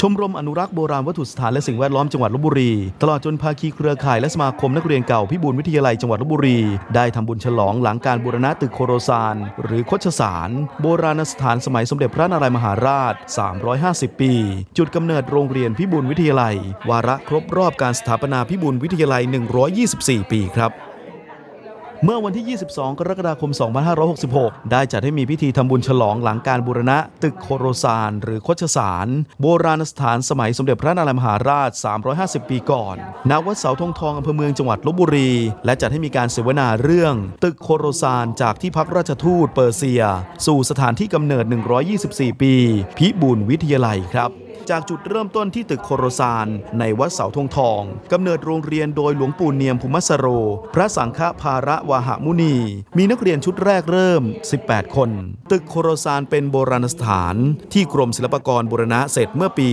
ชมรมอนุรักษ์โบราณวัตถุสถานและสิ่งแวดล้อมจังหวัดลบบุรี ตลอดจนภาคีเครือข่ายและสมาคมนักเรียนเก่าพิบูลวิทยาลัยจังหวัดลบบุรี ได้ทำบุญฉลองหลังการบูรณะตึกโคโรซานหรือโคชสาร โบราณสถานสมัยสมเด็จพระนารายมหาราช 350 ปี จุดกำเนิดโรงเรียนพิบูลวิทยาลัย วาระครบรอบการสถาปนาพิบูลวิทยาลัย 124 ปีครับ เมื่อวันที่ 22 กรกฎาคม 2566 ได้จัดให้มีพิธีทำบุญฉลองหลังการบูรณะ ตึกโคโรซาน หรือโคชสาร โบราณสถานสมัยสมเด็จพระนารายมหาราช 350 ปีก่อน ณ วัดเสาธงทองอำเภอเมืองจังหวัดลบบุรี และจัดให้มีการเสวนาเรื่อง ตึกโคโรซานจากที่พักราชทูตเปอร์เซีย สู่สถานที่กำเนิด 124 ปี พิบูลวิทยาลัยครับ จากจุดเริ่มต้นที่ตึกโคโรซาน ในวัดเสาธงทองกำเนิดโรงเรียนโดยหลวงปู่เนียมภูมิสโร พระสังฆภาระวาหมุนี มีนักเรียนชุดแรกเริ่ม 18 คน ตึกโคโรซานเป็นโบราณสถาน ที่กรมศิลปากรบูรณะเสร็จเมื่อปี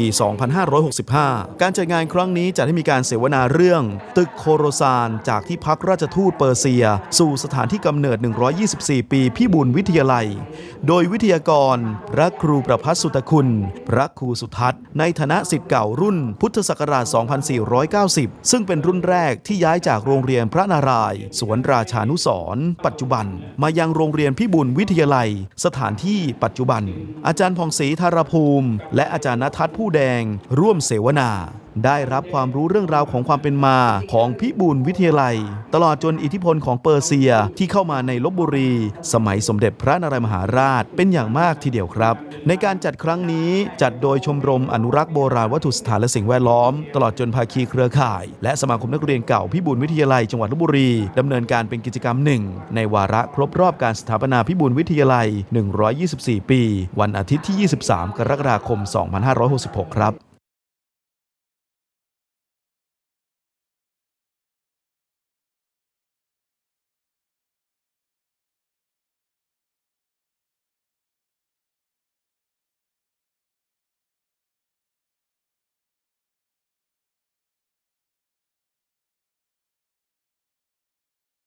2565 การจัดงานครั้งนี้จะให้มีการเสวนาเรื่อง ตึกโคโรซานจากที่พักราชทูตเปอร์เซีย สู่สถานที่กำเนิด 124 ปีพิบูลวิทยาลัย โดยวิทยากร พระครูประพัฒสุตคุณ พระครูสุทัศน์ในฐานะสิทธิ์เก่ารุ่นพุทธศักราช 2490 ซึ่งเป็นรุ่นแรกที่ย้ายจากโรงเรียนพระนารายณ์สวนราชานุสรณ์ปัจจุบัน มายังโรงเรียนพิบูลวิทยาลัย สถานที่ปัจจุบัน อาจารย์พองศรีธารภูมิ และอาจารย์นทัศน์ผู้แดง ร่วมเสวนา ได้รับความรู้เรื่องราวของความเป็นมาของพิบูลวิทยาลัย ตลอดจนอิทธิพลของเปอร์เซียที่เข้ามาในลบบุรี สมัยสมเด็จพระนารายมหาราชเป็นอย่างมากทีเดียวครับ ในการจัดครั้งนี้จัดโดยชมรมอนุรักษ์โบราณวัตถุสถานและสิ่งแวดล้อม ตลอดจนภาคีเครือข่าย และสมาคมนักเรียนเก่าพิบูลวิทยาลัยจังหวัดลบบุรีดำเนินการเป็นกิจกรรมหนึ่งในวาระครบรอบการสถาปนาพิบูลวิทยาลัย 124 ปี วันอาทิตย์ที่ 23 กรกฎาคม 2566 ครับ